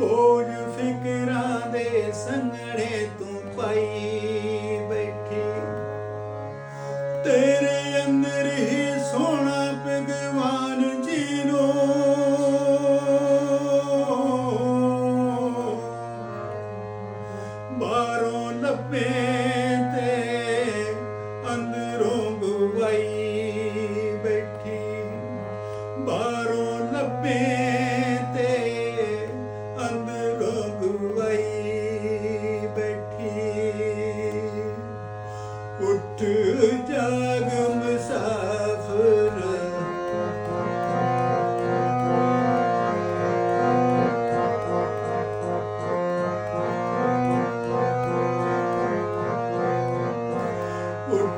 ਬੋਝ ਫਿਕਰਾਂ ਦੇ ਸੰਗੜੇ ਤੂੰ ਪਾਈ ਬੈਠੀ। ਤੇਰੇ ਅੰਦਰ ਹੀ ਸੋਹਣਾ ਭਗਵਾਨ ਜੀ ਨੂੰ ਬਾਹਰੋਂ ਲੱਭੇ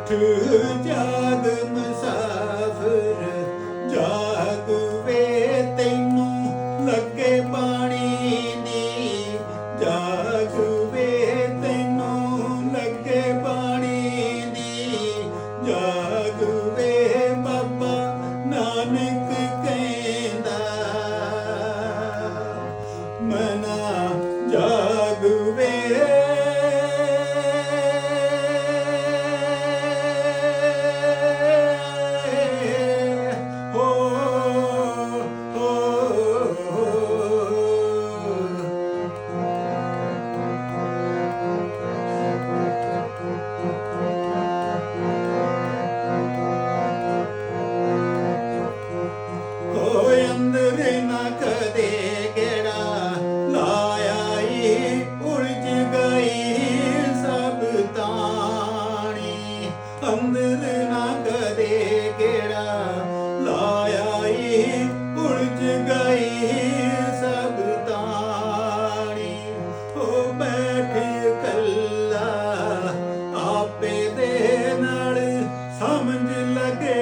ਉਠ ਜਾਗ ਮੁਸਾਫਰ ਜਾਗ ਵੇ ਤੈਨੂੰ ਲੱਗੇ ਬਾ i'm gonna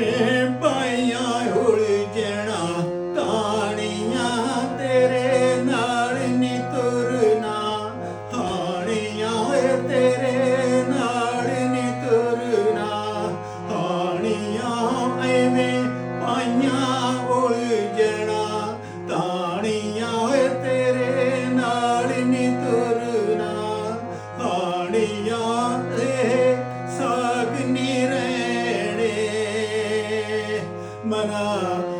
me. না